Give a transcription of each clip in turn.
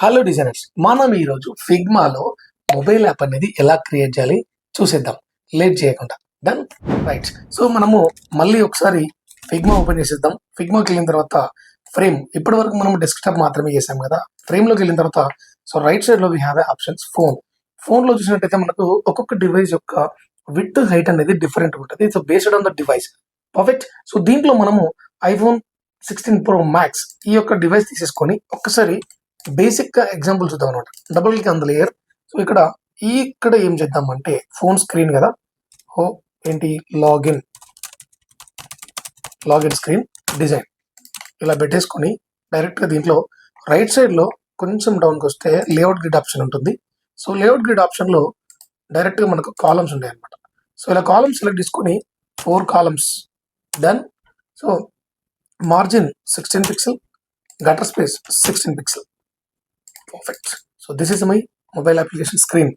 Hello designers మనం ఈరోజు ఫిగ్మాలో mobile app అనేది ఎలా క్రియేట్ చేయాలి చూసేద్దాం. లేట్ చేయకుండా. డన్ రైట్ సో మనము మళ్ళీ ఒకసారి ఫిగ్మా ఓపెన్ చేసేద్దాం. ఫిగ్మాకి వెళ్ళిన తర్వాత ఫ్రేమ్ ఇప్పటి వరకు మనం డెస్క్టాప్ మాత్రమే చేసాం కదా. ఫ్రేమ్లోకి వెళ్ళిన తర్వాత సో రైట్ సైడ్లో వీ హ్యావ్ ఆప్షన్స్ ఫోన్ ఫోన్లో చూసినట్టయితే మనకు ఒక్కొక్క డివైస్ యొక్క విత్ హైట్ అనేది డిఫరెంట్ ఉంటుంది. So based on the device perfect so దీంట్లో మనము ఐఫోన్ సిక్స్టీన్ ప్రో మ్యాక్స్ ఈ యొక్క డివైస్ తీసేసుకొని ఒక్కసారి బేసిక్గా ఎగ్జాంపుల్ చూద్దాం అనమాట double click on the layer so ఇక్కడ ఈ ఇక్కడ ఏం చేద్దామంటే ఫోన్ స్క్రీన్ కదా. హో ఏంటి? లాగిన్ లాగిన్ స్క్రీన్ డిజైన్ ఇలా పెట్టేసుకొని డైరెక్ట్గా దీంట్లో రైట్ సైడ్లో కొంచెం డౌన్కి వస్తే లేఅవుట్ గ్రిడ్ ఆప్షన్ ఉంటుంది. సో లేఅవుట్ గ్రిడ్ ఆప్షన్లో డైరెక్ట్గా మనకు కాలమ్స్ ఉంటాయి అనమాట సో ఇలా కాలమ్స్ సెలెక్ట్ చేసుకొని four columns done so margin sixteen pixel gutter space sixteen pixel perfect so this is my mobile application screen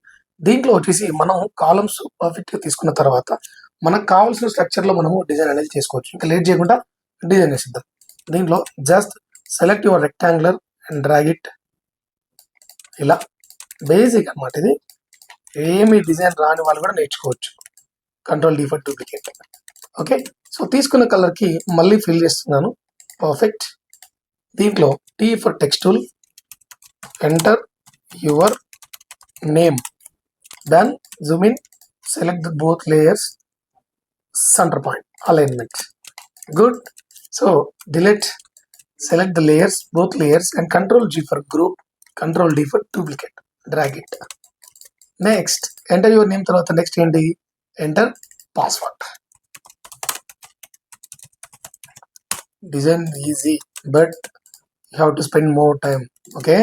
దీంట్లో వచ్చేసి మనం కాలమ్స్ పర్ఫెక్ట్గా తీసుకున్న తర్వాత మనకు కావాల్సిన స్ట్రక్చర్లో మనము డిజైన్ అనేది చేసుకోవచ్చు. ఇంకా లేట్ చేయకుండా డిజైన్ చేసిద్దాం దీంట్లో just select your rectangular and drag it ఇలా బేసిక్ అన్నమాట ఇది. ఏమి డిజైన్ రాని వాళ్ళు కూడా నేర్చుకోవచ్చు. Control D for duplicate okay so తీసుకున్న కలర్కి మళ్ళీ ఫిల్ చేస్తున్నాను. పర్ఫెక్ట్ దీంట్లో T for text tool enter your name then zoom in select the both layers centre point alignment good so delete select the layers both layers and control g for group control d for duplicate drag it next enter your name తర్వాత next ఏంటి enter password design easy but you have to spend more time okay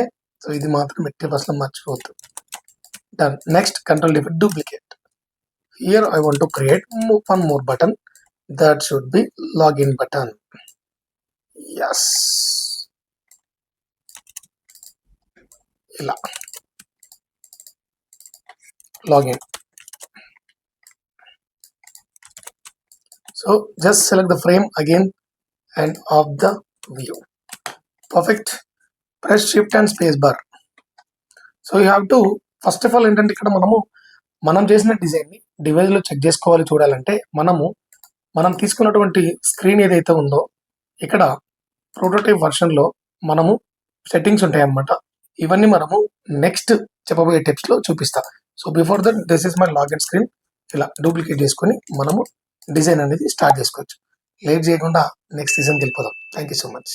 So ఇది మాత్రం ఎట్టి అసలు మర్చిపోద్దు done next control D for duplicate here I want to create one more button that should be login button yes ఇలా login so just select the frame again and of the view perfect press shift and space bar so you have to first of all ఏంటంటే ఇక్కడ మనము మనం చేసిన డిజైన్ని డివైజ్లో check చేసుకోవాలి చూడాలంటే మనము మనం తీసుకున్నటువంటి స్క్రీన్ ఏదైతే ఉందో ఇక్కడ ప్రోటోటైప్ వర్షన్లో మనము సెట్టింగ్స్ ఉంటాయి అన్నమాట ఇవన్నీ మనము నెక్స్ట్ చెప్పబోయే టిప్స్లో చూపిస్తా. So before that this is my login screen ఇలా డూప్లికేట్ చేసుకొని మనము డిజైన్ అనేది స్టార్ట్ చేసుకోవచ్చు. లేట్ చేయకుండా నెక్స్ట్ సీజన్కి వెళ్ళిపోదాం. Thank you so much